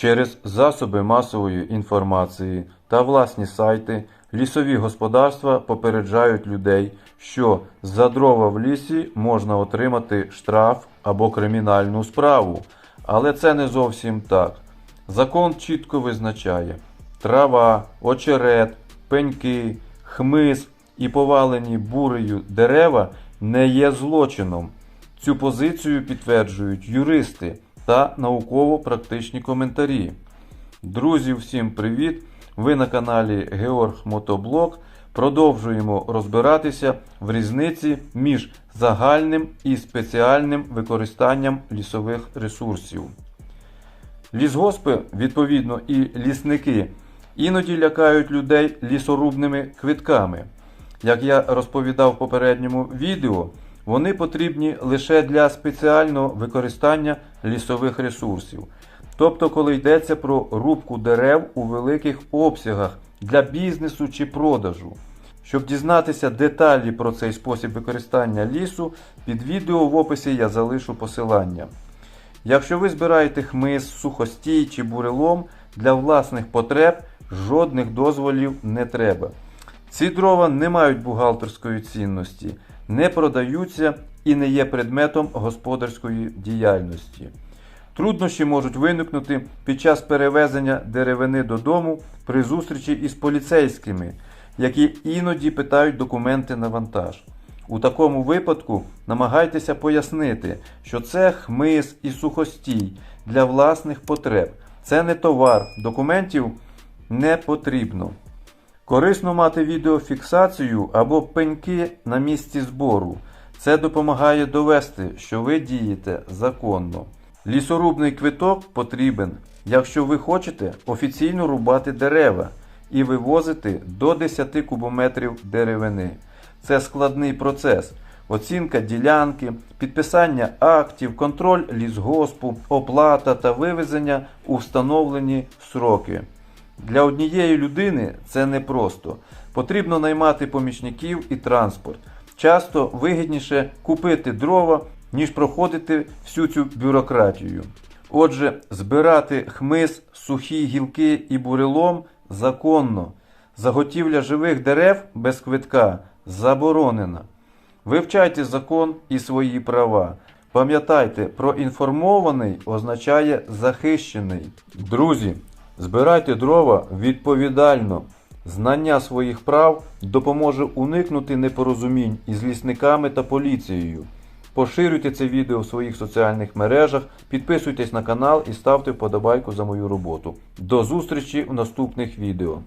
Через засоби масової інформації та власні сайти лісові господарства попереджають людей, що за дрова в лісі можна отримати штраф або кримінальну справу. Але це не зовсім так. Закон чітко визначає трава, очерет, пеньки, хмиз і повалені бурею дерева не є злочином. Цю позицію підтверджують юристи та науково-практичні коментарі. Друзі, всім привіт! Ви на каналі Георг Мотоблог. Продовжуємо розбиратися в різниці між загальним і спеціальним використанням лісових ресурсів. Лісгоспи, відповідно, і лісники іноді лякають людей лісорубними квитками. Як я розповідав в попередньому відео, вони потрібні лише для спеціального використання лісових ресурсів. Тобто, коли йдеться про рубку дерев у великих обсягах для бізнесу чи продажу. Щоб дізнатися деталі про цей спосіб використання лісу, під відео в описі я залишу посилання. Якщо ви збираєте хмиз, сухостій чи бурелом для власних потреб, жодних дозволів не треба. Ці дрова не мають бухгалтерської цінності, не продаються і не є предметом господарської діяльності. Труднощі можуть виникнути під час перевезення деревини додому при зустрічі із поліцейськими, які іноді питають документи на вантаж. У такому випадку намагайтеся пояснити, що це хмиз і сухостій для власних потреб. Це не товар, документів не потрібно. Корисно мати відеофіксацію або пеньки на місці збору. Це допомагає довести, що ви дієте законно. Лісорубний квиток потрібен, якщо ви хочете офіційно рубати дерева і вивозити до 10 кубометрів деревини. Це складний процес. Оцінка ділянки, підписання актів, контроль лісгоспу, оплата та вивезення у встановлені сроки. Для однієї людини це непросто. Потрібно наймати помічників і транспорт. Часто вигідніше купити дрова, ніж проходити всю цю бюрократію. Отже, збирати хмиз, сухі гілки і бурелом законно. Заготівля живих дерев без квитка заборонена. Вивчайте закон і свої права. Пам'ятайте, проінформований означає захищений. Друзі, збирайте дрова відповідально. Знання своїх прав допоможе уникнути непорозумінь із лісниками та поліцією. Поширюйте це відео в своїх соціальних мережах, підписуйтесь на канал і ставте вподобайку за мою роботу. До зустрічі в наступних відео.